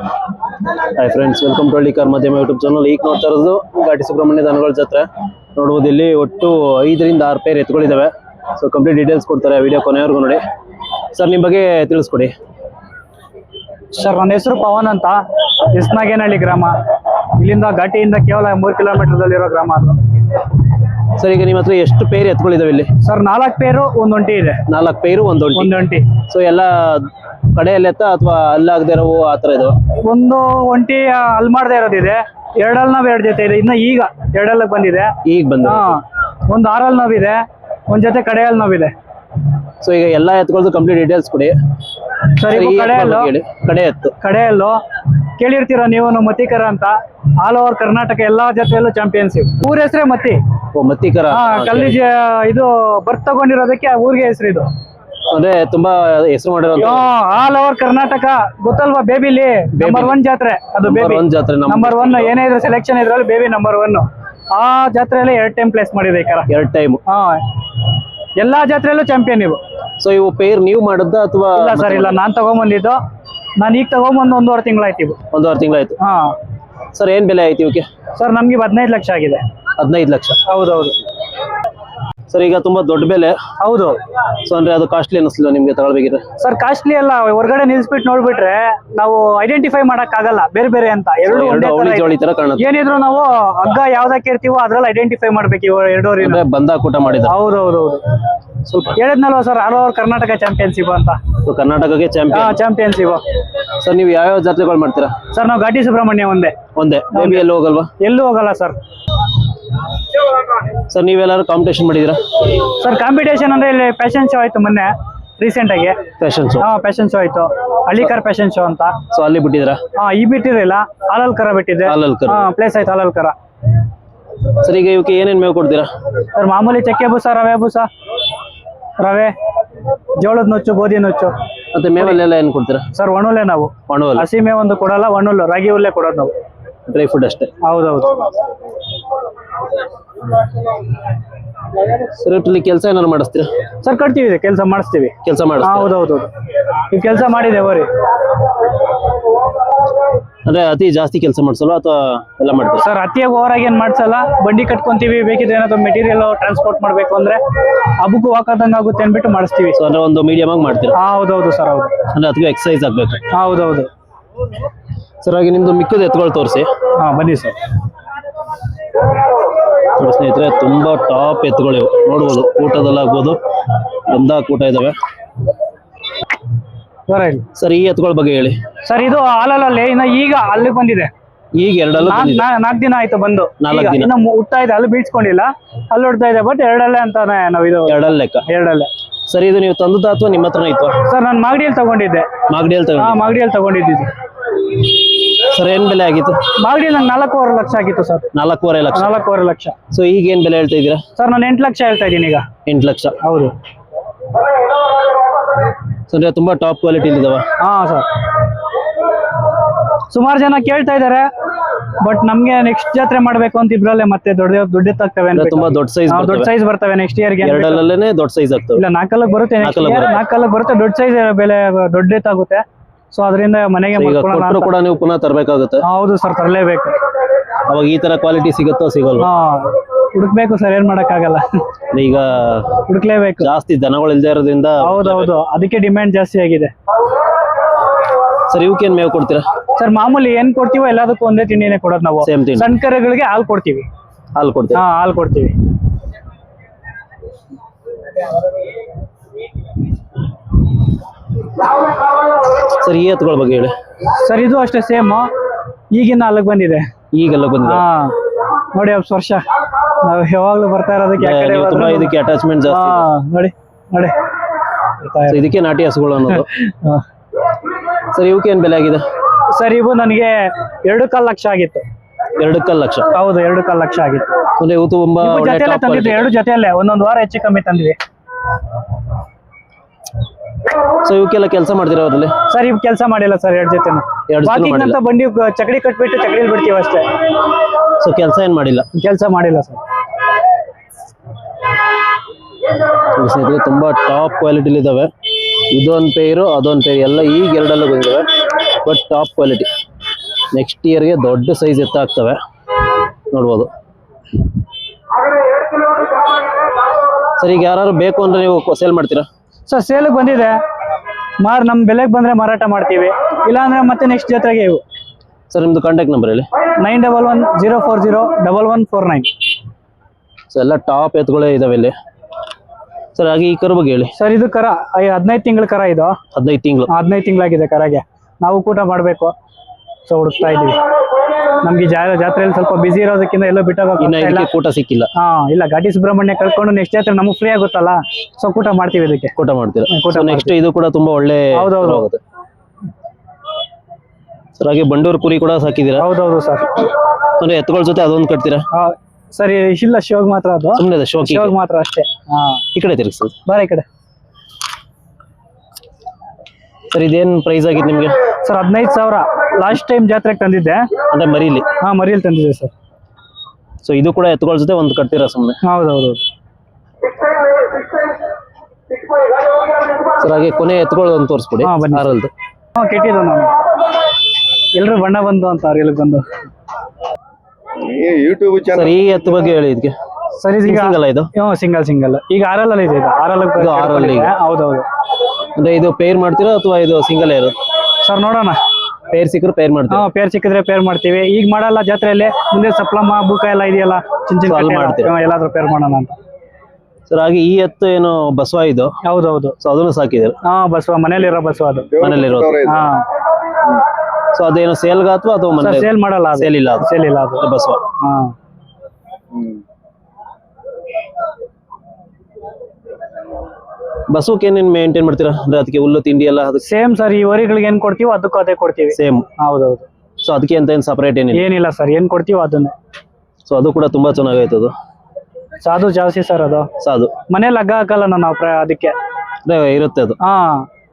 Hi friends welcome to Hallikar Madhyama YouTube channel ಈಗ ನೋಡ್ತಾ ಇರೋದು ಘಾಟಿ ಸುಬ್ರಹ್ಮಣ್ಯ ದನಗಳ ಜಾತ್ರೆ. ನೋಡ್ಬೋದು ಇಲ್ಲಿ ಒಟ್ಟು ಐದರಿಂದ ಆರು ಪೇರ್ ಎತ್ಗಳಿದ್ದಾವೆ ಸೊ ಕಂಪ್ಲೀಟ್ ಡೀಟೇಲ್ಸ್ ಕೊಡ್ತಾರೆ ವಿಡಿಯೋ ಕೊನೆಯವರೆಗೂ ನೋಡಿ. ಸರ್ ನಿಮ್ಮ ಬಗ್ಗೆ ತಿಳಿಸ್ಕೊಡಿ. ಸರ್ ನನ್ನ ಹೆಸರು ಪವನ್ ಅಂತ. ಎಸ್ನಾಗೇನಹಳ್ಳಿ ಗ್ರಾಮ. ಇಲ್ಲಿಂದ ಘಾಟಿಯಿಂದ ಕೇವಲ ಮೂರು ಕಿಲೋಮೀಟರ್ದಲ್ಲಿರೋ ಗ್ರಾಮ ಅದು. ಸರ್ ಈಗ ನಿಮ್ಮ ಹತ್ರ ಎಷ್ಟು ಪೇರ್ ಎತ್ಗಳಿದ್ದಾವೆ ಇಲ್ಲಿ? ಸರ್ ನಾಲ್ಕು ಪೇರು ಒಂದ್ ಒಂಟಿ ಇದೆ. ನಾಲ್ಕು ಪೇರು ಒಂದ್ ಒಂಟಿ. ಒಂದು ಒಂಟಿ. ಸೊ ಎಲ್ಲ ಕಡೆಯಲ್ಲಿ ಎತ್ತ ಅಥವಾ ಅಲ್ಲಾಗದೇ ಇರೋವು ಆ ಥರ ಇದು ಒಂದು ಒಂಟಿ ಅಲ್ ಮಾಡದೆ ಇರೋದಿದೆ. ಎರಡಲ್ ನಾವ್ ಎರಡ್ ಜೊತೆ ಇದೆ. ಇನ್ನು ಈಗ ಎರಡಲ್ಲ ಬಂದಿದೆ. ಈಗ ಬಂದ ಹಾ ಒಂದು ಆರಲ್ ನೋವಿದೆ ಒಂದ್ ಜೊತೆ ಕಡೆಯಲ್ಲಿ ನೋವಿದೆ. ಸೊ ಈಗ ಎಲ್ಲಾ ಎತ್ಕೊಳ್ದು ಕಂಪ್ಲೀಟ್ ಡೀಟೇಲ್ಸ್ ಕೊಡಿ. ಸರಿ ಕಡೆ ಈ ಎತ್ತು ಕಡೆಯಲ್ಲು. ಬಗ್ಗೆ ಹೇಳಿ ಕಡೆ ಎತ್ತು. ಕಡೆಯಲ್ಲು. ಕೇಳಿರ್ತೀರ ನೀವು ಮತ್ತಿಕರ ಅಂತ? ಆಲ್ ಓವರ್ ಕರ್ನಾಟಕ ಎಲ್ಲಾ ಜೊತೆಯಲ್ಲೂ ಚಾಂಪಿಯನ್ಶಿಪ್ ಊರ ಹೆಸರೇ ಮತ್ತಿ? ಓ ಮತ್ತಿಕರ. ಹಾ ಕಲ್ಲಿ ಇದು ಬರ್ತ್ ತಗೊಂಡಿರೋದಕ್ಕೆ ಆ ಊರಿಗೆ ಹೆಸರು ಇದು ಅಂದ್ರೆ ತುಂಬಾ ಹೆಸರು ಮಾಡಿರೋ ಆಲ್ ಓವರ್ ಕರ್ನಾಟಕ. ಗೊತ್ತಲ್ವಾ ಬೇಬಿಲಿ ನಂಬರ್ ಒನ್ ಜಾತ್ರೆ. ಅದು ಬೇಬಿ ಒನ್ ಜಾತ್ರೆ ನಂಬರ್ ಒನ್ ಏನೇ ಇದ್ರೆ ಸೆಲೆಕ್ಷನ್ ಇದ್ರಲ್ಲಿ ಬೇಬಿ ನಂಬರ್ ಒನ್ ಆ ಜಾತ್ರೆಯಲ್ಲಿ ಎರಡ್ ಟೈಮ್ ಪ್ಲೇಸ್ ಮಾಡಿದೆ ಈ ಕರ. ಎರಡ್ ಟೈಮ್ ಹಾ. ಎಲ್ಲಾ ಜಾತ್ರೆಯಲ್ಲೂ ಚಾಂಪಿಯನ್ ನೀವು. ಸೊ ಇವು ಪೇರ್ ನೀವು ಮಾಡಿದ್ದ ಅಥವಾ ಇಲ್ಲ ಸರ್ ಇಲ್ಲ ನಾನ್ ತಗೊಂಬಂದಿದ್ದು. ನಾನು ಈಗ ತಗೊಂಬಂದು ಒಂದೂವರೆ ತಿಂಗಳಾಯ್ತು ಇವು. ಒಂದೂವರೆ ತಿಂಗಳಾಯ್ತು. ಹಾ. ಸರ್ ಏನ್ ಬೆಲೆ ಆಯ್ತು ಇವಕ್ಕೆ? ಸರ್ ನಮ್ಗೆ ಹದಿನೈದು ಲಕ್ಷ ಆಗಿದೆ. ಹದಿನೈದು ಲಕ್ಷ. ಹೌದೌದು. ಸರ್ ಈಗ ತುಂಬಾ ದೊಡ್ಡ ಬೆಲೆ. ಹೌದು. ಸೊ ಅಂದ್ರೆ ಅದು ಕಾಸ್ಟ್ಲಿ ಅನ್ನಿಸ್ಲಿಲ್ಲ ನಿಮ್ಗೆ ತಗೊಳ್ಬೇಕಿದ್ರೆ? ಸರ್ ಕಾಸ್ಟ್ಲಿ ಅಲ್ಲ ಹೊರಗಡೆ ನಿಲ್ಸ್ಬಿಟ್ಟು ನೋಡ್ಬಿಟ್ರೆ ನಾವು ಐಡೆಂಟಿಫೈ ಮಾಡಕ್ ಆಗಲ್ಲ ಬೇರೆ ಬೇರೆ ಅಂತ. ಎರಡು ಎರಡು ಒಂದೇ ತರ ಅವಳಿ ಇದೆ. ಜೋಳಿ ತರ ಕಾಣುತ್ತೆ. ಏನಿದ್ರು ನಾವು ಹಗ್ಗ ಯಾವ್ದಕ್ಕೆ ಇರ್ತೀವೋ ಅದ್ರಲ್ಲಿ ಐಡೆಂಟಿಫೈ ಮಾಡ್ಬೇಕು ಇವ ಎರಡೂರಿನ ಅಂದ್ರೆ ಬಂದ ಕೂಟ ಹೌದು ಹೌದು ಸ್ವಲ್ಪ ಹೇಳಿದ್ನಲ್ವ sir all over Karnataka championship ಅಂತ. ಕರ್ನಾಟಕಕ್ಕೆ ಚಾಂಪಿಯನ್ ಚಾಂಪಿಯನ್ಶಿಪ್ ಸರ್ ನೀವು ಯಾವ್ಯಾವ ಜಾತ್ರೆಗಳು ಮಾಡ್ತೀರಾ? ಸರ್ ನಾವು ಘಾಟಿ ಸುಬ್ರಹ್ಮಣ್ಯ ಒಂದೇ. ಒಂದೇ. ಬೇಬಿ ಎಲ್ಲ ಹೋಗಲ್ವಾ? ಎಲ್ಲೂ ಹೋಗಲ್ಲ ಸರ್. ಸರ್ ನೀವೆಲ್ಲರೂ ಕಾಂಪಿಟೇಷನ್ ಮಾಡಿದಿರಾ ಸರ್ ಕಾಂಪಿಟೇಷನ್ ಅಂದ್ರೆ ಇಲ್ಲಿ ಫ್ಯಾಷನ್ ಶೋ ಆಯ್ತು ಮೊನ್ನೆ ರೀಸೆಂಟ್ ಆಗಿ. ಫ್ಯಾಷನ್ ಶೋ ಹಾ ಫ್ಯಾಷನ್ ಶೋ ಆಯ್ತು. ಹಳ್ಳಿಕರ್ ಫ್ಯಾಷನ್ ಶೋ ಅಂತ. ಸೊ ಅಲ್ಲಿ ಬಿಟ್ಟಿದ್ರಾ ಹಾ ಈ ಬಿಟ್ಟಿರಲಿಲ್ಲ. ಹಾಲಲ್ ಕರ ಬಿಟ್ಟಿದ್ದೆ. ಹಾಲಲ್ ಕರು. ಪ್ಲೇಸ್ ಆಯ್ತು ಹಾಲಲ್ ಕರ ಸರ್ ಈಗ ಇವಕ್ಕೆ ಏನೇನು ಮೇವು ಕೊಡ್ತೀರಾ? ಸರ್ ಮಾಮೂಲಿ ಚಕ್ಕೆ ಬೂಸ ರವೆ ಬೂಸ. ರವೆ ಜೋಳದ ನುಚ್ಚು ಗೋಧಿ ನುಚ್ಚು. ಮತ್ತೆ ಮೇವಲ್ಲೆಲ್ಲ ಏನು ಕೊಡ್ತೀರಾ? ಸರ್ ಒಣುಲೆ ನಾವು. ಒಣವಲ್ಲ. ಹಸಿ ಮೇವೊಂದು ಒಂದು ಕೊಡಲ್ಲ ಒಣುಲ್ಲು ರಾಗಿ ಹುಲ್ಲೆ ಕೊಡೋದು ನಾವು. ಡ್ರೈ ಫುಡ್ ಅಷ್ಟೇ. ಹೌದೌದು. ಸರ್ ಒಟ್ಟಲ್ಲಿ ಕೆಲಸ ಏನಾದ್ರು ಮಾಡಿಸ್ತೀರಾ? ಸರ್ ಕಟ್ತೀವಿ ಕೆಲಸ ಮಾಡಿಸ್ತೀವಿ. ಕೆಲಸ ಮಾಡಿಸ್ತೀರಾ? ಹೌದೌದು. ಈ ಕೆಲಸ ಮಾಡಿದೆ ಹೋರಿ. ಅಂದ್ರೆ ಅತಿ ಜಾಸ್ತಿ ಕೆಲಸ ಮಾಡಿಸಲ್ಲ ಅಥವಾ ಎಲ್ಲ ಮಾಡ್ತೀವಿ ಸರ್ ಅತಿಯಾಗಿ ಓವರಾಗಿ ಏನ್ ಮಾಡ್ಸಲ್ಲ. ಬಂಡಿ ಕಟ್ಕೊಂತೀವಿ ಬೇಕಿದ್ರೆ ಏನಾದ್ರು ಮೆಟೀರಿಯಲ್ ಟ್ರಾನ್ಸ್ಪೋರ್ಟ್ ಮಾಡ್ಬೇಕು ಅಂದ್ರೆ ಹಬ್ಬಕ್ಕೂ ಹಾಕೋದಂಗ ಆಗುತ್ತೆ ಅನ್ಬಿಟ್ಟು ಮಾಡಿಸ್ತೀವಿ. ಸೊ ಅಂದ್ರೆ ಒಂದು ಮೀಡಿಯಮ್ ಆಗಿ ಮಾಡ್ತೀರಾ? ಹೌದೌದು ಸರ್ ಹೌದು. ಅಂದ್ರೆ ಅದಕ್ಕೆ ಎಕ್ಸಸೈಸ್ ಆಗ್ಬೇಕು. ಹೌದೌದು. ಸರ್ ಹಾಗೆ ನಿಮ್ದು ಮಿಕ್ಕದ ಎತ್ಕೊಳ್ ತೋರಿಸಿ. ಹಾ ಬನ್ನಿ ಸರ್. ನೋಡಿ ಸ್ನೇಹಿತರೆ ತುಂಬಾ ಟಾಪ್ ಎತ್ತುಗಳಿವೆ. ನೋಡ್ಬೋದು ಕೂಟದಲ್ಲಾಗ್ಬೋದು ಒಂದ ಕೂಟ ಇದಾವೆ. ಸರ್ ಈ ಎತ್ತುಗಳ ಬಗ್ಗೆ ಹೇಳಿ. ಸರ್ ಇದು ಹಾಲಲ್ಲಿ ಇನ್ನ ಈಗ ಅಲ್ಲಿಗೆ ಬಂದಿದೆ. ಈಗ ಎರಡಲ್ಲೂ ನಾಲ್ಕು ದಿನ ಆಯ್ತು ಬಂದು. ನಾಲ್ಕು ಈಗ ದಿನ. ಹುಟ್ತಾ ಇದೆ ಅಲ್ಲಿ ಬೀಳ್ಸ್ಕೊಂಡಿಲ್ಲ. ಅಲ್ಲಿ ಹುಡ್ತಾ ಇದೆ ಬಟ್ ಎರಡಲ್ಲೇ ಅಂತಾನೆ ನಾವು ಇದು ಎರಡಲ್ಲ ಲೆಕ್ಕ. ಎರಡಲ್ಲೇ. ಸರ್ ಇದು ನೀವು ತಂದದ ಅಥವಾ ನಿಮ್ಮ ಹತ್ರನೇ ಇತ್ತು ಸರ್ ನಾನು ಮಾಗಡಿಯಲ್ಲಿ ತಗೊಂಡಿದ್ದೆ. ಮಾಗಡಿಯಲ್ಲಿ ತಗೊಂಡು ಮಾಗಡಿಯಲ್ಲಿ ತಗೊಂಡಿದ್ದು ಸರ್ ಏನ್ ಬೆಲೆ ಆಗಿತ್ತು? ಮಾಗಡಿಯಲ್ಲಿ ನಂಗೆ ನಾಲ್ಕೂವರೆ ಲಕ್ಷ ಆಗಿತ್ತು ಸರ್. ನಾಲ್ಕೂವರೆ ಲಕ್ಷ. ನಾಲ್ಕೂವರೆ ಲಕ್ಷ. ಸೊ ಈಗ ಏನ್ ಬೆಲೆ ಹೇಳ್ತಾ ಇದೀರಾ ಸರ್ ನಾನು ಎಂಟು ಲಕ್ಷ ಹೇಳ್ತಾ ಇದ್ದೀನಿ ಈಗ. ಎಂಟು ಲಕ್ಷ. ಹೌದು. ಸರ್ ತುಂಬಾ ಟಾಪ್ ಕ್ವಾಲಿಟಿ ಇದಾವ? ಹಾ ಸರ್. ಸುಮಾರು ಜನ ಕೇಳ್ತಾ ಇದ್ದಾರೆ ಬಟ್ ನಮ್ಗೆ ನೆಕ್ಸ್ಟ್ ಜಾತ್ರೆ ಮಾಡ್ಬೇಕು ಅಂತ ಇಬ್ರಲ್ಲೇ ಮತ್ತೆ ದೊಡ್ಡ ದೊಡ್ಡ ಅಂದ್ರೆ ತುಂಬಾ ದೊಡ್ಡ ಸೈಜ್ ದೊಡ್ಡ ಸೈಜ್ ಬರ್ತವೆ ನೆಕ್ಸ್ಟ್ ಇಯರ್ಗೆ ಎರಡಲ್ಲೇ ದೊಡ್ಡ ಸೈಜ್ ಆಗ್ತವೆ. ಇಲ್ಲ ನಾಲ್ಕಲ್ಲ ಬರುತ್ತೆ ಇಯರ್ ಬರುತ್ತೆ. ದೊಡ್ಡ ಸೈಜ್ ಬೆಲೆ ದೊಡ್ಡ ಎತ್ತಾಗುತ್ತೆ. ಸೊ ಅದರಿಂದ ಮನೆಗೆ ಈಗ ಮಾಡ್ಕೊಳ್ಳೋಣ ಕೊಟ್ಟರು ಅಂತ. ಕೂಡ ನೀವು ಪುನಃ ತರಬೇಕಾಗುತ್ತೆ? ಹೌದು ಸರ್ ತರಲೇಬೇಕು. ಅವಾಗ ಈ ತರ ಕ್ವಾಲಿಟಿ ಸಿಗುತ್ತೋ ಸಿಗಲ್ವಾ? ಹಾ ಹುಡುಕ್ಬೇಕು ಸರ್ ಏನ್ ಮಾಡಕ್ಕಾಗಲ್ಲ. ಈಗ ಹುಡುಕ್ಲೇಬೇಕು. ಜಾಸ್ತಿ ದನಗಳು ಇಲ್ದೇ ಇರೋದ್ರಿಂದ ಹೌದೌದು ಅದಕ್ಕೆ ಡಿಮ್ಯಾಂಡ್ ಜಾಸ್ತಿ ಆಗಿದೆ. ಸರ್ ಇವಕ್ಕೇನ್ ಮೇವು ಕೊಡ್ತೀರಾ? ಸರ್ ಮಾಮೂಲಿ ಏನ್ ಕೊಡ್ತೀವೋ ಎಲ್ಲದಕ್ಕೂ ಒಂದೇ ತಿಂಡಿನೇ ಕೊಡೋದು ನಾವು. ತಿಂಡಿ. ಸಣ್ಣ ಕರೆಗಳಿಗೆ ಹಾಲು ಕೊಡ್ತೀವಿ. ಹಾಲು ಕೊಡ್ತೀರಾ? ಹಾ ಹಾಲು ಕೊಡ್ತೀವಿ. ಸರ್ ಈ ಎತ್ತುಗಳ ಬಗ್ಗೆ ಹೇಳಿ. ಸರ್ ಇದು ಅಷ್ಟೇ ಸೇಮ್ ಈಗಿನ ಅಲ್ಲಿಗೆ ಬಂದಿದೆ. ಈಗೆಲ್ಲ ಬಂದಿದೆ. ಹಾ. ನೋಡಿ ಹತ್ತು ವರ್ಷ. ನಾವು ಯಾವಾಗ್ಲೂ ಬರ್ತಾ ಇರೋದಕ್ಕೆ ಆ ಕಡೆ ನೀವು ತುಂಬಾ ಹೋದ್ರೂ- ಇದಕ್ಕೆ ಅಟ್ಯಾಚ್ಮೆಂಟ್ ಹಾ ಜಾಸ್ತಿ ನೋಡಿ ನೋಡಿ. ಬರ್ತಾ So ಇದಕ್ಕೆ ನಾಟಿ ಹಸುಗಳು ಅನ್ನೋದು. ಹಾ. ಸರ್ ಇವಕ್ಕೆ ಏನ್ ಬೆಲೆ ಆಗಿದೆ? ಸರ್ ಇವು ನನಗೆ ಎರಡು ಕಾಲ್ ಲಕ್ಷ ಆಗಿತ್ತು. ಎರಡಕ್ಕಲ್ಲ ಲಕ್ಷ. ಹೌದು ಎರಡು ಕಾಲ್ ಲಕ್ಷ ಆಗಿತ್ತು. ಅಂದ್ರೆ ಇವತ್ತು ತುಂಬಾ ಇವು ಒಳ್ಳೆ ಜೊತೆಯಲ್ಲೇ ಟಾಪ್ ತಂದಿದ್ದು ಎರಡು ಜೊತೆಯಲ್ಲೇ. ಒಂದೊಂದು ವಾರ ಹೆಚ್ಚು ಕಮ್ಮಿ ತಂದ್ವಿ ಸೊ ಇವಕ್ಕೆಲ್ಲ ಕೆಲಸ ಮಾಡ್ತೀರಾ ಅವ್ರಲ್ಲಿ? ಸರ್ ಇವ್ ಕೆಲಸ ಮಾಡಿಲ್ಲ ಸರ್ ಎರಡು ಜೊತೆನು. ಎರಡು ಜೊತೆ ಮಾಡಿಲ್ಲ. ಅಂತ ಬಂಡಿ ಚಕಡಿ ಕಟ್ಬಿಟ್ಟು ಚಕಡಿಲಿ ಬಿಡ್ತೀವಿ ಅಷ್ಟೇ. ಸೊ ಕೆಲಸ ಏನ್ ಮಾಡಿಲ್ಲ? ಕೆಲಸ ಮಾಡಿಲ್ಲ ಸರ್. ನೋಡಿ ಸ್ನೇಹಿತರೆ ತುಂಬಾ ಟಾಪ್ ಕ್ವಾಲಿಟಿಲಿ ಇದಾವೆ. ಇದೊಂದು ಪೇರು ಅದೊಂದು ಪೇರು ಎಲ್ಲ ಈಗ ಎರಡಲ್ಲೂ ಬಂದಿದ್ದಾವೆ ಬಟ್ ಟಾಪ್ ಕ್ವಾಲಿಟಿ ನೆಕ್ಸ್ಟ್ ಇಯರ್ಗೆ ದೊಡ್ಡ ಸೈಜ್ ಎತ್ತಾಗ್ತವೆ. ನೋಡ್ಬೋದು. ಸರ್ ಈಗ ಯಾರು ಬೇಕು ಅಂದ್ರೆ ನೀವು ಸೇಲ್ ಮಾಡ್ತೀರಾ? ಸರ್ ಸೇಲಿಗೆ ಬಂದಿದೆ. ಮಾರ್ ನಮ್ಮ ಬೆಲೆಗೆ ಬಂದ್ರೆ ಮಾರಾಟ ಮಾಡ್ತೀವಿ. ಇಲ್ಲಾಂದ್ರೆ ಮತ್ತೆ ನೆಕ್ಸ್ಟ್ ಜೊತೆಗೆ ಇವು. ಸರ್ ನಿಮ್ದು ಕಾಂಟ್ಯಾಕ್ಟ್ ನಂಬರ್ ಹೇಳಿ. Nine double one zero four zero double one four nine so ಎಲ್ಲ ಟಾಪ್ ಎತ್ತುಗಳೇ ಇದಾವೆ ಇಲ್ಲಿ. ಸರ್ ಹಾಗೆ ಈ ಕರ್ ಬಗ್ಗೆ ಹೇಳಿ. ಸರ್ ಇದು ಕರ ಹದಿನೈದು ತಿಂಗಳ ಕರ ಇದು. ಹದಿನೈದು ತಿಂಗಳು. ಹದಿನೈದು ತಿಂಗಳಾಗಿದೆ ಕರಗೆ. ನಾವು ಕೂಟ ಮಾಡಬೇಕು. ಸೊ ಹುಡುಕ್ತಾ ಇದೀವಿ ನಮ್ಗೆ ಜಾತ್ರೆಯಲ್ಲಿ ಸ್ವಲ್ಪ ಬಿಸಿ ಇರೋದಕ್ಕಿಂತ ಎಲ್ಲೋ ಕೂಟ ಸಿಕ್ಕಿಲ್ಲ. ಹಾ ಇಲ್ಲ ಘಾಟಿ ಸುಬ್ರಹ್ಮಣ್ಯ ಕಳ್ಕೊಂಡು ನೆಕ್ಸ್ಟ್ ಜಾತ್ರೆ ನಮಗೆ ಫ್ರೀ ಆಗುತ್ತಲ್ಲ? ಸೊ ಕೂಟ ಮಾಡ್ತೀವಿ ಇದಕ್ಕೆ. ಕೂಟ ಮಾಡ್ತೀರಾ? ನೆಕ್ಸ್ಟ್ ಇದು ಕೂಡ ತುಂಬಾ ಒಳ್ಳೆ ಹೌದೌದು. ಸರ್ ಹಾಗೆ ಬಂಡೂರು ಕುರಿ ಕೂಡ ಸಾಕಿದೀರಾ ಹೌದೌದು ಸರ್ ಅಂದ್ರೆ ಎತ್ತುಗಳ ಜೊತೆ ಅದೊಂದು ಕಟ್ತೀರಾ? ಸರಿ ಇಲ್ಲ ಶಿವಗ್ ಮಾತ್ರ ಅದು. ಸುಮ್ಮನೆ ಶಿವಗ್ ಮಾತ್ರ ಅಷ್ಟೇ. ಹಾ. ಈ ಕಡೆ ತಿರುಗಿ ಸರ್ ಬಾರ ಈ ಕಡೆ. ಸರ್ ಇದೇನ್ ಪ್ರೈಸ್ ಆಗಿತ್ತು ನಿಮ್ಗೆ? ಸರ್ ಹದಿನೈದು ಸಾವಿರ ಲಾಸ್ಟ್ ಟೈಮ್ ಜಾತ್ರೆಗೆ ತಂದಿದ್ದೆ. ಅಂದ್ರೆ ಮರೀಲಿ? ಹಾ ಮರಿಯಲ್ಲಿ ತಂದಿದ್ದೆ ಸರ್. ಸೊ ಇದು ಕೂಡ ಎತ್ತುಗಳ ಜೊತೆ ಒಂದು ಕಟ್ತೀರಾ ಸುಮ್ಮನೆ ಹೌದೌದು ಸರ್ ಹಾಗೆ ಕೊನೆ ಎತ್ತುಗಳು ಅಂತ ತೋರಿಸ್ಬಿಡಿ ಹಾ, ಬನ್ನಿ. ಆರಲ್ದು. ಹಾ ಕೆಟ್ಟಿದ್ದು ನಾನು. ಎಲ್ರು ಬಣ್ಣ ಬಂದು ಅಂತ ಅವ್ರು ಇಲ್ಲಿಗೆ ಬಂದು. ಯೂಟ್ಯೂಬ್ ಚಾನಲ್ ಸರ್ ಈ ಎತ್ತು ಬಗ್ಗೆ ಹೇಳಿ ಇದಕ್ಕೆ ಸರಿ ಸಿಂಗಲ್ ಇದು? ಹ್ಞೂ ಸಿಂಗಲ್ ಸಿಂಗಲ್ ಈಗ ಆರಲ್ ಅಲ್ಲಿ ಇದೆ ಇದು. ಆರಲ್ ಇದು RL ಈಗ. ಹೌದೌದು. ಅಂದ್ರೆ ಇದು ಪೇರ್ ಮಾಡ್ತೀರಾ ಅಥವಾ ಇದು ಸಿಂಗಲ್ ಇರುತ್ತೆ ಸರ್ ನೋಡೋಣ. ಪೇರ್ ಸಿಕ್ಕರು ಪೇರ್ ಹಾ ಮಾಡ್ತೀರಾ ಪೇರ್ ಸಿಕ್ಕಿದ್ರೆ ಪೇರ್ ಮಾಡ್ತೀವಿ. ಈಗ ಮಾಡಲ್ಲ ಜಾತ್ರೆಯಲ್ಲಿ ಮುಂದೆ ಸಪ್ಲಮ್ಮ ಬೂಕ ಎಲ್ಲ ಇದೆಯಲ್ಲ ಚಿನ್ ಚಿನ್ So ಅಲ್ಲಿ ಕಟ್ಟೆ ಎಲ್ಲ. ಮಾಡ್ತೀರಾ? ಹ್ಮ್, ಎಲ್ಲಾದ್ರೂ ಪೇರ್ ಮಾಡೋಣ ಅಂತ. ಸರ್ ಹಾಗೆ ಈ ಎತ್ತು ಏನು ಬಸವ ಇದು? ಹೌದೌದು. ಸೊ ಅದನ್ನು ಸಾಕಿದ್ರು ಹಾ ಬಸವ ಮನೇಲಿರೋ ಬಸವ ಅದು. ಮನೇಲಿರೋದು ಹಾ. ಸೊ ಅದೇನು ಸೇಲ್ಗ ಅಥವಾ ಮನೆ ಸೇಲ್ ಮಾಡಲ್ಲ ಅದು. ಸೇಲ್ ಇಲ್ಲ ಅದು. ಸೇಲ್ ಇಲ್ಲ ಅದು. ಬಸವ. ಹಾ. ಬಸವಕ್ಕೆ ಏನೇನ್ ಮೇಂಟೈನ್ ಮಾಡ್ತೀರಾ? ಅಂದ್ರೆ ಅದಕ್ಕೆ ಹುಲ್ಲು ತಿಂಡಿ ಎಲ್ಲ ಅದಕ್ಕೆ ಸೇಮ್ ಸರ್ ಈ ವರಿಗಳಿಗೆ ಏನ್ ಕೊಡ್ತೀವಿ ಅದಕ್ಕೂ ಅದೇ ಕೊಡ್ತೀವಿ. ಸೇಮ್ ಹೌದೌದು. ಸೊ ಅದಕ್ಕೆ ಅಂತ ಏನು ಸಪರೇಟ್ ಏನಿಲ್ಲ? ಏನಿಲ್ಲ ಸರ್ ಏನ್ ಕೊಡ್ತೀವೋ ಅದನ್ನ. ಸೊ ಅದು ಕೂಡ ತುಂಬಾ ಚೆನ್ನಾಗೈತೆ ಅದು ಸಾದು ಜಾಸ್ತಿ ಸರ್ ಅದು. ಸಾದು ಮನೇಲಿ ಹಗ್ಗ ಹಾಕಲ್ಲ ನಾನು ಪ್ರ- ಅದಕ್ಕೆ. ಇರುತ್ತೆ ಅದು. ಹಾ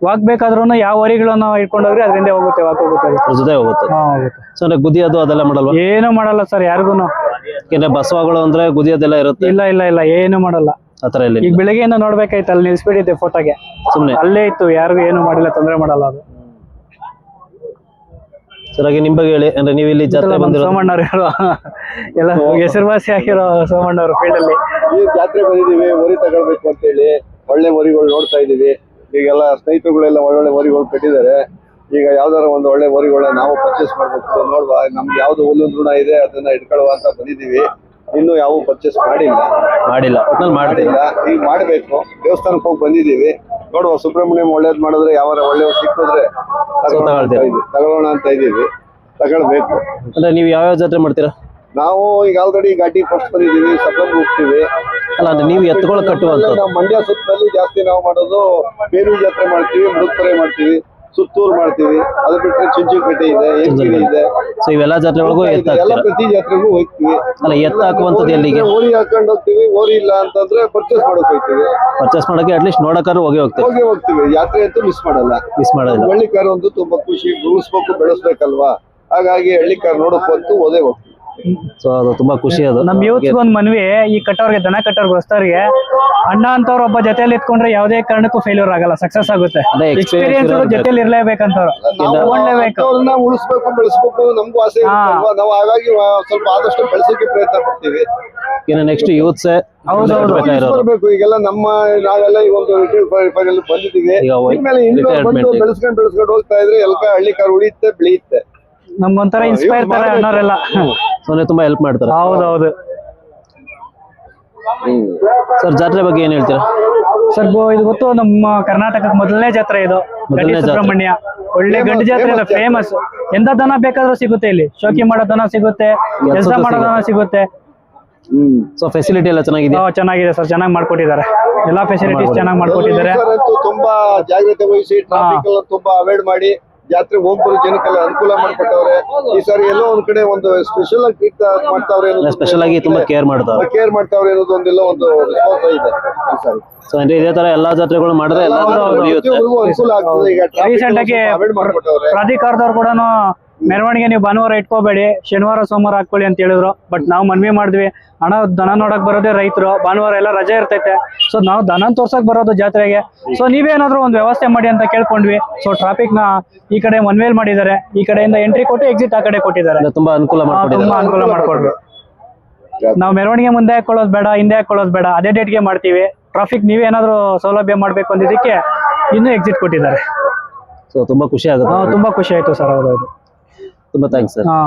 ವಾಕ್ ಬೇಕಾದ್ರೂ ಯಾವ ವರಿಗಳನ್ನ ಇಟ್ಕೊಂಡೋಗ್ರಿ ಅದರಿಂದ ಹೋಗುತ್ತೆ ವಾಕ್ ಹೋಗುತ್ತೆ ಅದು. ಅದ್ರ ಜೊತೆ ಹೋಗುತ್ತೆ. ಹಾ ಹೋಗುತ್ತೆ. ಸೊ ಅಂದ್ರೆ ಗುದಿ ಅದು ಅದೆಲ್ಲ ಮಾಡಲ್ವಾ? ಏನು ಮಾಡಲ್ಲ ಸರ್ ಯಾರಿಗೂ ಯಾಕೆಂದ್ರೆ ಬಸವಗಳು ಅಂದ್ರೆ ಗುದಿ ಅದೆಲ್ಲ ಇರುತ್ತೆ. ಇಲ್ಲ ಇಲ್ಲ ಇಲ್ಲ ಏನು ಮಾಡಲ್ಲ. ಆ ತರ ಇಲ್ಲ ಈಗ ಬೆಳಿಗ್ಗೆಯಿಂದ ನೋಡ್ಬೇಕಾಯ್ತು ಅಲ್ಲಿ ನಿಲ್ಸ್ಬಿಟ್ಟಿದ್ದೆ ಫೋಟೋಗೆ ಸುಮ್ನೆ? ಅಲ್ಲೇ ಇತ್ತು ಯಾರಿಗೂ ಏನು ಮಾಡಿಲ್ಲ ತೊಂದರೆ ಮಾಡಲ್ಲ ಅದು. ಸರ್ ಹಾಗೆ ನಿಮ್ ಬಗ್ಗೆ ಹೇಳಿ ಅಂದ್ರೆ ನೀವು ಇಲ್ಲಿ ಜಾತ್ರೆ ಬಂದಿರೋ ಸೋಮಣ್ಣವ್ರು ಹೇಳುವ ಎಲ್ಲ ಹೆಸರುವಾಸಿ ಆಗಿರೋ ಸೋಮಣ್ಣವ್ರು ಫೀಲ್ಡ್ ಅಲ್ಲಿ. ಈ ಜಾತ್ರೆ ಬಂದಿದೀವಿ ಮರಿ ತಗೊಳ್ಬೇಕು ಅಂತ ಹೇಳಿ ಒಳ್ಳೆ ಮರಿಗಳು ನೋಡ್ತಾ ಇದೀವಿ ಈಗೆಲ್ಲ ಸ್ನೇಹಿತರುಗಳೆಲ್ಲ ಒಳ್ಳೊಳ್ಳೆ ಮರಿಗಳು ಕಟ್ಟಿದ್ದಾರೆ. ಈಗ ಯಾವ್ದಾರ ಒಂದು ಒಳ್ಳೆ ಮರಿಗಳನ್ನ ನಾವು ಪರ್ಚೇಸ್ ಮಾಡ್ಬೇಕು ನೋಡುವ. ನಮ್ಗೆ ಯಾವ್ದು ಹುಲ್ಲು ಋಣ ಇದೆ ಅದನ್ನ ಇಟ್ಕೊಳ್ಳುವ ಅಂತ ಬಂದಿದೀವಿ ಇನ್ನು ಯಾವ ಪರ್ಚೇಸ್ ಮಾಡಿಲ್ಲ. ಮಾಡಿಲ್ಲ. ಒಟ್ನಲ್ಲಿ ಮಾಡ್ತೀನಿ ಮಾಡಿಲ್ಲ. ಈಗ ಮಾಡಬೇಕು. ದೇವಸ್ಥಾನಕ್ಕೆ ಹೋಗಿ ಬಂದಿದ್ದೀವಿ. ನೋಡುವ ಸುಬ್ರಹ್ಮಣ್ಯಂ ಒಳ್ಳೇದು ಮಾಡಿದ್ರೆ ಯಾವ ಒಳ್ಳೆಯವ್ರು ಸಿಕ್ಕಿದ್ರೆ ತಗೊಳ್ಳೋಣ ಅಂತ ಇದ್ದೀವಿ. ತಗೊಳ್ಳೋಣ ಅಂತ ಇದೀವಿ ತಗೊಳ್ಬೇಕು. ಅಂದ್ರೆ ನೀವು ಯಾವ್ಯಾವ ಜಾತ್ರೆ ಮಾಡ್ತೀರಾ? ನಾವು ಈಗ ಆಲ್ರೆಡಿ ಗಾಡಿ ಫಸ್ಟ್ ಬಂದಿದ್ದೀವಿ ಸಪ್ಲಮ್ ಹೋಗ್ತೀವಿ. ಅಲ್ಲ ಅಂದ್ರೆ ನೀವು ಎತ್ತುಗಳು ಕಟ್ಟುವಂತ ನಾವು ಮಂಡ್ಯ ಸುತ್ತಲ್ಲಿ ಜಾಸ್ತಿ ನಾವು ಮಾಡೋದು ಬೇರು ಜಾತ್ರೆ ಮಾಡ್ತೀವಿ ಮೃತ್ಪರೆ ಮಾಡ್ತೀವಿ. ಸುತ್ತೂರು ಮಾಡ್ತೀವಿ. ಅದು ಬಿಟ್ಟರೆ ಚುಂಚುಪೇಟೆ ಇದೆ ಇದೆ. ಸೊ ಇವೆಲ್ಲ ಜಾತ್ರೆಗಳಿಗೂ ಎತ್ತ ಎಲ್ಲ ಹಾಕ್ತೀರಾ ಪ್ರತಿ ಜಾತ್ರೆಗೂ ಹೋಗ್ತೀವಿ. ಅಲ್ಲ ಎತ್ತ ಹಾಕುವಂತದ್ದು ಎಲ್ಲಿಗೆ? ಓರಿ ಹಾಕೊಂಡು ಹೋಗ್ತೀವಿ. ಓರಿ ಇಲ್ಲ ಅಂತಂದ್ರೆ ಪರ್ಚೇಸ್ ಮಾಡಕ್ ಹೋಗ್ತೀವಿ. ಪರ್ಚೇಸ್ ಮಾಡಕ್ಕೆ ಅಟ್ಲೀಸ್ಟ್ ನೋಡಕ್ಕಾದ್ರೂ ಹೋಗಿ ಹೋಗ್ತೀವಿ ಹೋಗಿ ಹೋಗ್ತೀವಿ. ಯಾತ್ರೆ ಅಂತೂ ಮಿಸ್ ಮಾಡಲ್ಲ. ಮಿಸ್ ಮಾಡೋದಿಲ್ಲ ಹಳ್ಳಿಕಾರ ಒಂದು ತುಂಬಾ ಖುಷಿ ಉಳಿಸ್ಬೇಕು ಬೆಳೆಸ್ಬೇಕಲ್ವಾ? ಹಾಗಾಗಿ ಹಳ್ಳಿಕಾರ ನೋಡಕ್ ಬಂತು ಓದೇ ಹೋಗ್ತೀವಿ. ಸೊ ಅದು ತುಂಬಾ ಖುಷಿ ಅದು. ನಮ್ ಯೂತ್ಸ್ ಒಂದ್ ಮನ್ವಿ ಈ ಕಟ್ಟೋರ್ಗೆ ದನ ಕಟ್ಟೋರ್ಗೆ ಹೊಸ್ತವ್ರಿಗೆ ಅಣ್ಣ ಅಂತವ್ರು ಒಬ್ಬ ಜೊತೆಲಿ ಇಟ್ಕೊಂಡ್ರೆ ಯಾವುದೇ ಕಾರಣಕ್ಕೂ ಫೇಲ್ಯೂರ್ ಆಗಲ್ಲ ಸಕ್ಸಸ್ ಆಗುತ್ತೆ. ಅದೇ experience ಎಕ್ಸ್ಪೀರಿಯನ್ಸ್ ಇರೋರ್ಗೆ. ಜೊತೆಲಿ ಇರ್ಲೇಬೇಕಂತವ್ರು. ಅವ್ರನ್ನ ಉಳಿಸ್ಬೇಕು ಬೆಳೆಸ್ಬೇಕು ನಮಗೂ ಆಸೆ ನಾವು ಹಾಗಾಗಿ ಆ, ಸ್ವಲ್ಪ ಆದಷ್ಟು ಬೆಳೆಸೋಕೆ ಪ್ರಯತ್ನ ಪಡ್ತೀವಿ. ಇನ್ನು ನೆಕ್ಸ್ಟ್ ಯೂತ್ಸ್ ಹೌದು ಬರ್ಬೇಕು ಈಗೆಲ್ಲ ನಮ್ಮ ನಾವೆಲ್ಲ ಈ ಒಂದು ಫೈನಲ್ ಬಂದಿದ್ದೀವಿ. ಈಗ ವೈ- ಇನ್ಮೇಲೆ ಇನ್ನು retirement ಬಂದು ಈಗ. ಬೆಳೆಸ್ಕೊಂಡು ಬೆಳೆಸ್ಕೊಂಡು ಹೋಗ್ತಾ ಇದ್ರೆ ಎಲ್ಲ ಹಳ್ಳಿ ಕಾರ್ ಉಳಿಯುತ್ತೆ ಬೆಳೆಯುತ್ತೆ. ನಮ್ಗೊಂಥರ ಇನ್ಸ್ಪೈರ್ ತರ ಅನ್ನೋರೆಲ್ಲ. ಅಣ್ಣವರೆಲ್ಲ ಸೊ ತುಂಬಾ ಹೆಲ್ಪ್ ಮಾಡ್ತಾರೆ. ಹೌದೌದು. ಸರ್ ಜಾತ್ರೆ ಬಗ್ಗೆ ಏನ್ ಹೇಳ್ತೀರಾ? ಸರ್ ಇದು ಗೊತ್ತು ನಮ್ಮ ಕರ್ನಾಟಕಕ್ಕೆ ಮೊದಲನೇ ಜಾತ್ರೆ ಇದು. ಗಡಿ ಸುಬ್ರಹ್ಮಣ್ಯ. ಒಳ್ಳೆ ಗಂಡು ಜಾತ್ರೆ ಅಲ್ಲ ಫೇಮಸ್ ಎಂತ ದನ ಬೇಕಾದ್ರೂ ಸಿಗುತ್ತೆ ಇಲ್ಲಿ. ಶೋಕಿ ಮಾಡೋ ದನ ಸಿಗುತ್ತೆ ಕೆಲಸ ಮಾಡೋ ದನ ಸಿಗುತ್ತೆ. ಸೊ ಫೆಸಿಲಿಟಿ ಎಲ್ಲ ಚೆನ್ನಾಗಿದೆ ಆ, ಚೆನ್ನಾಗಿದೆ ಸರ್ ಚೆನ್ನಾಗಿ ಮಾಡ್ಕೊಟ್ಟಿದ್ದಾರೆ. ಎಲ್ಲಾ ಫೆಸಿಲಿಟೀಸ್ ಚೆನ್ನಾಗಿ ಮಾಡ್ಕೊಟ್ಟಿದ್ದಾರೆ. ಸರ್ ತುಂಬಾ ಜಾಗ್ರತೆ ವಹಿಸಿ ಟ್ರಾಫಿಕ್ ಎಲ್ಲ ತುಂಬಾ ಅವಾಯ್ಡ್ ಮಾಡಿ. ಜಾತ್ರೆ ಹೋಗ್ಬರೋ ಜನಕ್ಕೆಲ್ಲ ಅನುಕೂಲ ಮಾಡ್ಕೊಟ್ಟವ್ರೆ. ಈ ಸಾರಿ ಎಲ್ಲೋ ಒಂದ್ ಕಡೆ ಒಂದು ಸ್ಪೆಷಲ್ ಆಗಿ ಟ್ರೀಟ್ ಮಾಡ್ತಾವ್ರೆ ಸ್ಪೆಷಲ್ ಆಗಿ ತುಂಬಾ ಕೇರ್ ಮಾಡ್ತಾರೆ ಕೇರ್ ಮಾಡ್ತಾವ್ರೆ ಅನ್ನೋದು ಒಂದೆಲ್ಲ ಒಂದು ರೆಸ್ಪಾನ್ಸ್ ಇದೆ ಈ ಸಾರಿ. ಸೊ ಅಂದ್ರೆ ಇದೇ ತರ ಎಲ್ಲಾ ಜಾತ್ರೆಗಳು ಮಾಡಿದ್ರೆ ಎಲ್ಲಾದ್ರೂ ಅನುಕೂಲ ಆಗ್ತದೆ. ಈಗ ಅವಾಯ್ಡ್ ಮಾಡ್ಕೊಟ್ಟವ್ರೆ. ಪ್ರಾಧಿಕಾರದವ್ರು ಕೂಡ ಮೆರವಣಿಗೆ ನೀವು ಭಾನುವಾರ ಇಟ್ಕೋಬೇಡಿ ಶನಿವಾರ ಸೋಮವಾರ ಹಾಕೊಳ್ಳಿ ಅಂತ ಹೇಳಿದ್ರು. ಬಟ್ ನಾವು ಮನವಿ ಮಾಡಿದ್ವಿ ಹಣ ದನ ನೋಡಕ್ ಬರೋದೇ ರೈತರು ಭಾನುವಾರ ಎಲ್ಲ ರಜೆ ಇರ್ತೈತೆ. ಸೊ ನಾವು ದನ ತೋರ್ಸಕ್ ಬರೋದು ಜಾತ್ರೆಗೆ. ಸೊ ನೀವೇನಾದ್ರೂ ಒಂದು ವ್ಯವಸ್ಥೆ ಮಾಡಿ ಅಂತ ಕೇಳ್ಕೊಂಡ್ವಿ. ಸೊ ಟ್ರಾಫಿಕ್ನ ಈ ಕಡೆ ಮನ್ವೇಲ್ ಮಾಡಿದ್ದಾರೆ ಈ ಕಡೆಯಿಂದ ಎಂಟ್ರಿ ಕೊಟ್ಟು ಎಕ್ಸಿಟ್ ಆ ಕಡೆ ಕೊಟ್ಟಿದ್ದಾರೆ. ತುಂಬಾ ಅನುಕೂಲ ತುಂಬಾ ಅನುಕೂಲ ಮಾಡ್ಕೊಡ್ವಿ ನಾವು ಮೆರವಣಿಗೆ ಮುಂದೆ ಹಾಕೊಳ್ಳೋದು ಬೇಡ ಹಿಂದೆ ಹಾಕೊಳ್ಳೋದು ಬೇಡ ಅದೇ ಡೇಟ್ಗೆ ಮಾಡ್ತೀವಿ. ಟ್ರಾಫಿಕ್ ನೀವೇನಾದ್ರೂ ಸೌಲಭ್ಯ ಮಾಡ್ಬೇಕು ಅಂದಿದ್ದಕ್ಕೆ ಇನ್ನೂ ಎಕ್ಸಿಟ್ ಕೊಟ್ಟಿದ್ದಾರೆ. ಸೊ ತುಂಬಾ ಖುಷಿ ಆಗುತ್ತೆ. ತುಂಬಾ ಖುಷಿ ಆಯ್ತು ಸರ್ ಹೌದೌದು. ತುಂಬಾ ಥ್ಯಾಂಕ್ಸ್ ಸರ್ ಹಾ